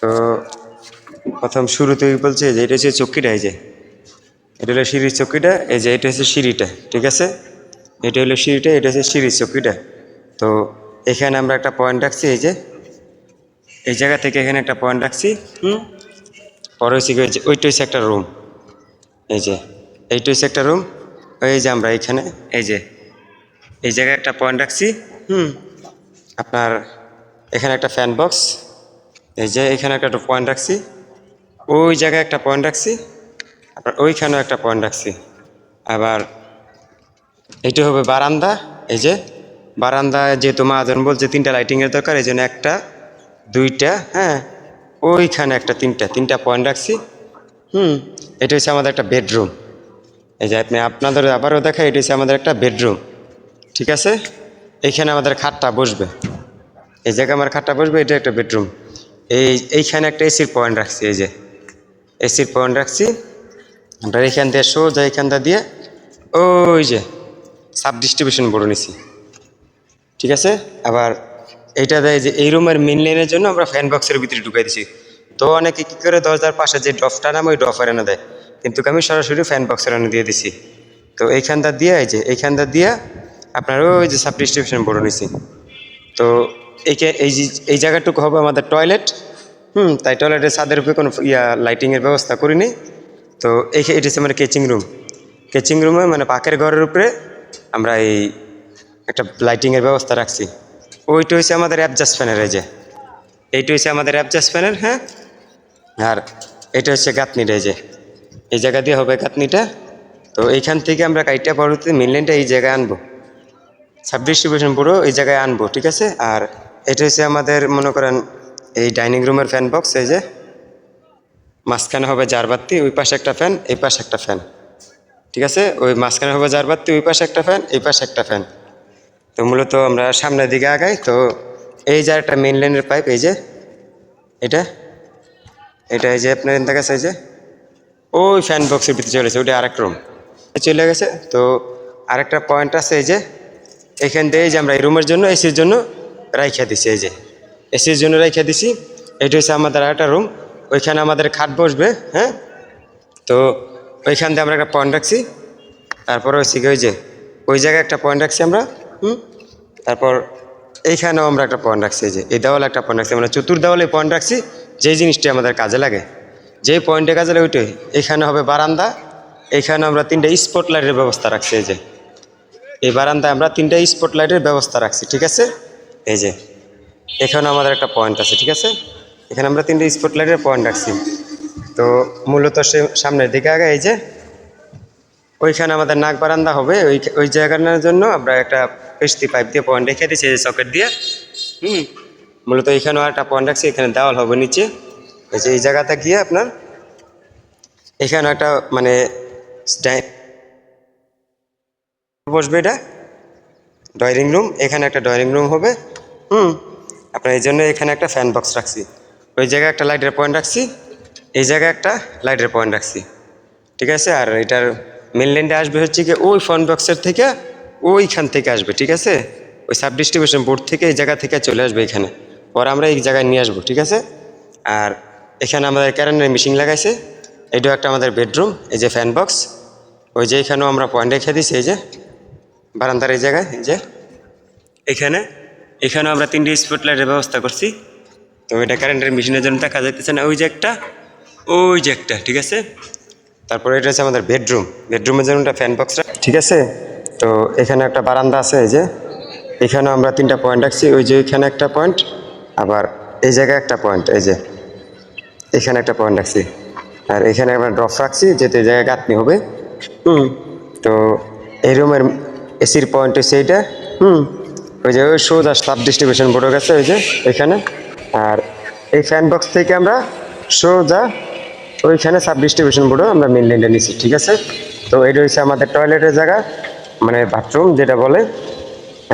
তো প্রথম শুরুতেই বলছে যে এটা হচ্ছে চক্কিটা এই যে। এটা হলো সিঁড়ির চক্কিটা এই যে এটা হচ্ছে সিঁড়িটা, ঠিক আছে? এটা হলো সিঁড়িটা, এটা হচ্ছে সিঁড়ির চক্কিটা তো এখানে আমরা একটা পয়েন্ট রাখছি, এই যে। এই জায়গা থেকে এখানে একটা পয়েন্ট রাখছি, হুম? পরে হচ্ছে ওইটা হচ্ছে একটা রুম এই যে। এইটা হচ্ছে একটা রুম এই যে আমরা এখানে, এই যে। এই জায়গায় একটা পয়েন্ট রাখছি, হুম? আপনার এখানে একটা ফ্যান বক্স এই যে এখানে একটা পয়েন্ট রাখছি, ওই জায়গায় একটা পয়েন্ট রাখছি আপনার ওইখানেও একটা পয়েন্ট রাখছি। আবার এইটা হবে বারান্দা, এই যে বারান্দা যেহেতু মাহাজন বলছে তিনটা লাইটিংয়ের দরকার, এই জন্য একটা, দুইটা হ্যাঁ ওইখানে একটা তিনটা তিনটা পয়েন্ট রাখছি। হুম, এটা হচ্ছে আমাদের একটা বেডরুম এই যে আপনি আপনাদের আবারও দেখা এটা হচ্ছে আমাদের একটা বেডরুম ঠিক আছে? এইখানে আমাদের খাটটা বসবে। এই জায়গায় আমার খাটটা বসবে, এটা একটা বেডরুম এই, এইখানে একটা এসির পয়েন্ট রাখছি, এই যে। এসির পয়েন্ট রাখছি। আমরা এইখান দিয়ে সোজা এইখানটা দিয়ে ওই যে সাব ডিস্ট্রিবিউশন বোর্ড নিছি। ঠিক আছে? আবার এইটা দেয় যে এই রুমের মেন লাইনের জন্য আমরা ফ্যান বক্সের ভিতরে ঢুকাই দিছি। তো অনেকে কী করে দরজার পাশে যে ড্রপটা নাম, ওই ড্রফের এনে দেয়। কিন্তু আমি সরাসরি ফ্যান বক্সের এনে দিয়ে দিছি। তো এইখানটা দিয়ে, এই যে এইখানটা দিয়ে আপনার ওই যে সাব ডিস্ট্রিবিউশন বোর্ড নিছি। তো এই এই জায়গাটুকু হবে আমাদের টয়লেট হুম, তাই টয়লেটের ছাদের উপরে কোনো ইয়া লাইটিংয়ের ব্যবস্থা করিনি। তো এই এটা হচ্ছে মানে কেচিং রুম কেচিং রুমে মানে পাকের ঘরের উপরে আমরা এই একটা লাইটিংয়ের ব্যবস্থা রাখছি। ওইটা হচ্ছে আমাদের অ্যাপজাস্ট ফ্যানের এই যে। এইটা হচ্ছে আমাদের অ্যাপজাস্ট ফ্যানের হ্যাঁ? আর এটা হচ্ছে গাঁথনিটা এই যে। এই জায়গা দিয়ে হবে গাঁথনিটা। তো এইখান থেকে আমরা কাইটা পরবর্তী মেনলাইনটা এই জায়গায় আনব। সাব ডিস্ট্রিবিউশন পুরো এই জায়গায় আনব, ঠিক আছে? আর এটা হচ্ছে আমাদের, মনে করেন, এই ডাইনিং রুমের ফ্যান বক্স এই যে, মাঝখানে হবে জারবাতি ওই পাশে একটা ফ্যান এই পাশে একটা ফ্যান ঠিক আছে? ওই মাঝখানে হবে জারবাতি ওই পাশে একটা ফ্যান এই পাশে একটা ফ্যান তো মূলত আমরা সামনের দিকে আগাই, তো এই যে একটা মেন লাইনের পাইপ এই যে, এটা এটা এই যে আপনার দেখা গেছে এই যে, ওই ফ্যান বক্সের ভিতরে চলেছে ওটা আরেক রুম চলে গেছে, তো আরেকটা পয়েন্ট আছে, এই যে, এখান থেকে যে আমরা এই রুমের জন্য এসির জন্য রাইখা দিছি, এই যে। এসির জন্য রাইখা দিছি। এটা হচ্ছে আমাদের আরেকটা রুম ওইখানে আমাদের খাট বসবে হ্যাঁ? তো ওইখান দিয়ে আমরা একটা পয়েন্ট রাখছি। তারপরে হচ্ছে ওই যে, ওই জায়গায় একটা পয়েন্ট রাখছি আমরা, হুম? তারপর এইখানেও আমরা একটা পয়েন্ট রাখছি যে, এই দেওয়ালে একটা পয়েন্ট রাখছি। মানে চতুর দেওয়ালে পয়েন্ট রাখছি, যেই জিনিসটি আমাদের কাজে লাগে। যেই পয়েন্টে কাজে লাগে ওইটাই। এইখানে হবে বারান্দা এইখানে আমরা তিনটে স্পট লাইটের ব্যবস্থা রাখছি, এই যে। এই বারান্দায় আমরা তিনটা স্পট লাইটের ব্যবস্থা রাখছি, ঠিক আছে? এই যে, এখানে আমাদের একটা পয়েন্ট আছে, ঠিক আছে? এখানে আমরা তিনটে স্পট লাইটের পয়েন্ট রাখছি। তো মূলত সে সামনের দিকে আগে, এই যে, ওইখানে আমাদের নাক বারান্দা হবে, ওই ওই জায়গাটার জন্য আমরা একটা পেস্টি পাইপ দিয়ে পয়েন্ট রেখে দিচ্ছি এই সকেট দিয়ে। হুম? মূলত এখানেও একটা পয়েন্ট রাখছি, এখানে দেওয়াল হবে নিচে। এই যে, এই জায়গাটা গিয়ে আপনার এখানে একটা মানে বসবে এটা। ড্রয়িং রুম এখানে একটা ড্রয়িং রুম হবে। হুম। আপনার এই জন্য এখানে একটা ফ্যান বক্স রাখছি। ওই জায়গায় একটা লাইটের পয়েন্ট রাখছি, এই জায়গায় একটা লাইটের পয়েন্ট রাখছি। ঠিক আছে? আর এটার মেন লাইনটা আসবে হচ্ছে কি ওই ফোন বক্সের থেকে ওইখান থেকে আসবে, ঠিক আছে? ওই সাব ডিস্ট্রিবিউশন বোর্ড থেকে এই জায়গা থেকে চলে আসবে এখানে। পরে আমরা এই জায়গায় নিয়ে আসব, ঠিক আছে? আর এখানে আমাদের ক্যারেন্টের মেশিন লাগাইছে। এটাও একটা আমাদের বেডরুম এই যে ফ্যান বক্স ওই যে এখানেও আমরা পয়েন্ট রেখে দিছি এই যে বারান্দার এই জায়গায়, এই যে এখানে এখানেও আমরা তিনটে স্পট লাইটের ব্যবস্থা করছি। তো এটা কারেন্টের মেশিনের জন্য দেখা যাইতেছে না। ওই যে একটা ওই যে একটা ঠিক আছে? তারপরে এটা হচ্ছে আমাদের বেডরুম বেডরুমের জন্য একটা ফ্যান বক্স ঠিক আছে? তো এখানে একটা বারান্দা আছে এই যে। এখানেও আমরা তিনটা পয়েন্ট রাখছি। ওই যে এখানে একটা পয়েন্ট আবার এই জায়গায় একটা পয়েন্ট এই যে। এখানে একটা পয়েন্ট রাখছি। আর এখানে আমরা ড্রপ রাখছি যেতে এই জায়গায় গাঁথনি হবে। হুম। তো এই রুমের এসির পয়েন্ট হচ্ছে এইটা। হুম। ওই যে ওই সোজা সাব ডিস্ট্রিবিউশন বোর্ড গেছে ওই যে এখানে আর এই ফ্যান বক্স থেকে আমরা সোজা ওইখানে সাব ডিস্ট্রিবিউশন বোর্ডও আমরা মেন লাইনটা নিচ্ছি ঠিক আছে? তো এটা হচ্ছে আমাদের টয়লেটের জায়গা মানে বাথরুম যেটা বলে।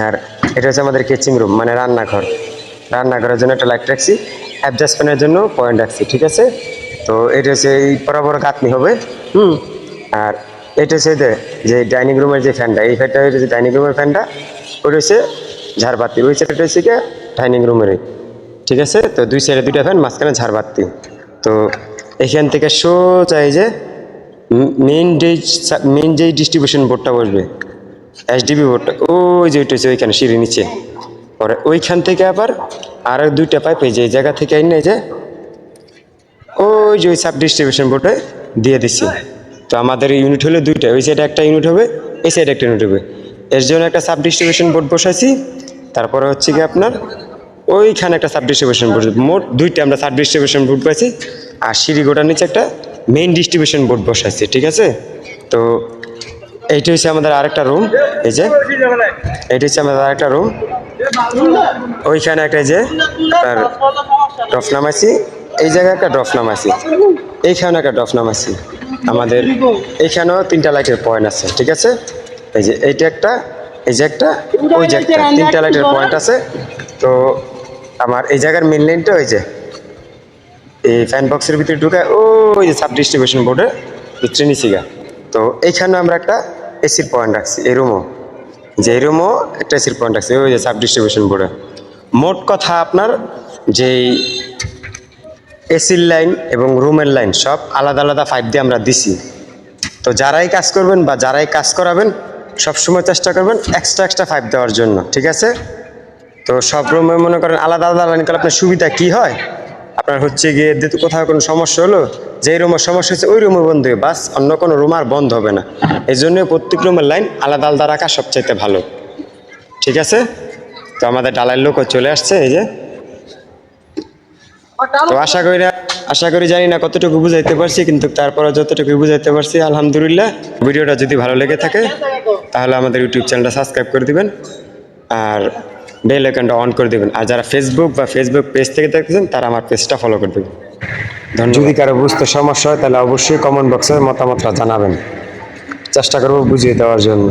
আর এটা হচ্ছে আমাদের কিচিং রুম মানে রান্নাঘর। রান্নাঘরের জন্য একটা লাইট রাখছি অ্যাডজাস্টমেন্টের জন্য পয়েন্ট রাখছি, ঠিক আছে? তো এটা হচ্ছে এই বরাবর কাতনি হবে, হুম? আর এটা হচ্ছে যে ডাইনিং রুমের যে ফ্যানটা এই ফ্যানটা হচ্ছে ডাইনিং রুমের ফ্যানটা ওটা হচ্ছে ঝাড়বাতি ওই সেটা হচ্ছে ডাইনিং রুমের। ঠিক আছে? তো দুই সাইডে দুইটা ফ্যান, মাঝখানে ঝাড়বাতি। তো এখান থেকে সোজা এই যে মেইন যে মেইন যেই ডিস্ট্রিবিউশন বোর্ডটা বসবে এসডিবি বোর্ডটা ওই যে ওইটা হচ্ছে ওইখানে সিঁড়ি নিচে। পরে ওইখান থেকে আবার আরও দুইটা পাইপ এই যে, এই জায়গা থেকে আইন যে, ওই যে ওই সাব ডিস্ট্রিবিউশন বোর্ডে দিয়ে দিচ্ছি তো আমাদের ইউনিট হলো দুইটা, ওই সাইডে একটা ইউনিট হবে, এই সাইডে একটা ইউনিট হবে। এর জন্য একটা সাব ডিস্ট্রিবিউশন বোর্ড বসাইছি। তারপরে হচ্ছে কি আপনার, ওইখানে একটা সাব ডিস্ট্রিবিউশন বোর্ড মোট দুইটা আমরা সাব ডিস্ট্রিবিউশন বোর্ড পাইছি, আর সিঁড়ি গোটার নিচে একটা মেইন ডিস্ট্রিবিউশন বোর্ড বসাইছি, ঠিক আছে? তো এইটা হচ্ছে আমাদের আরেকটা রুম এই যে, এইটা হচ্ছে আমাদের আরেকটা রুম ওইখানে একটা এই যে, তার ড্রপ নামাইছি, এই জায়গায় একটা ড্রপ নামাইছি এইখানে একটা ড্রপ নামাইছি, আমাদের, এইখানেও তিনটা লাইটের পয়েন্ট আছে, ঠিক আছে? এই যে, এইটা একটা এই যে একটা, ওই যে একটা, তিনটা লাইটের পয়েন্ট আছে। তো আমার এই জায়গার মেন লাইনটা ওই যে, এই ফ্যান বক্সের ভিতরে ঢুকায় ওই যে সাব ডিস্ট্রিবিউশন বোর্ডের ভিতরে তো এইখানে আমরা একটা এসির পয়েন্ট রাখছি, এই রুমও যে এই রুমও একটা এসির পয়েন্ট রাখছি, ওই যে সাব ডিস্ট্রিবিউশন বোর্ডে মোট কথা আপনার, যেই এসির লাইন এবং রুমের লাইন সব আলাদা আলাদা পাইপ দিয়ে আমরা দিছি। তো যারাই কাজ করবেন বা যারাই কাজ করাবেন সবসময় চেষ্টা করবেন এক্সট্রা এক্সট্রা ফাইভ দেওয়ার জন্য ঠিক আছে? তো সব রুমে মনে করেন আলাদা আলাদা লাইন করলে আপনার সুবিধা কি হয়? আপনার হচ্ছে গিয়ে যেহেতু কোথাও কোনো সমস্যা হলো যে রুমের সমস্যা হচ্ছে ওই রুমে বন্ধ হবে বাস অন্য কোনো রুম আর বন্ধ হবে না। এই জন্য প্রত্যেক রুমের লাইন আলাদা আলাদা রাখা সবচাইতে ভালো। ঠিক আছে? তো আমাদের ডালার লোকও চলে আসছে এই যে। তো আশা করি না আশা করি জানি না কতটুকু বুঝাইতে পারছি, কিন্তু তারপরে যতটুকু বুঝাইতে পারছি, আলহামদুলিল্লাহ। ভিডিওটা যদি ভালো লেগে থাকে, তাহলে আমাদের ইউটিউব চ্যানেলটা সাবস্ক্রাইব করে দিবেন, আর বেল আইকনটা অন করে দিবেন। আর যারা ফেসবুক বা ফেসবুক পেজ থেকে দেখতেছেন, তারা আমার পেজটা ফলো করে দেবেন। যদি কারও বুঝতে সমস্যা হয়, তাহলে অবশ্যই কমেন্ট বক্সে মতামতটা জানাবেন। চেষ্টা করব বুঝিয়ে দেওয়ার জন্য।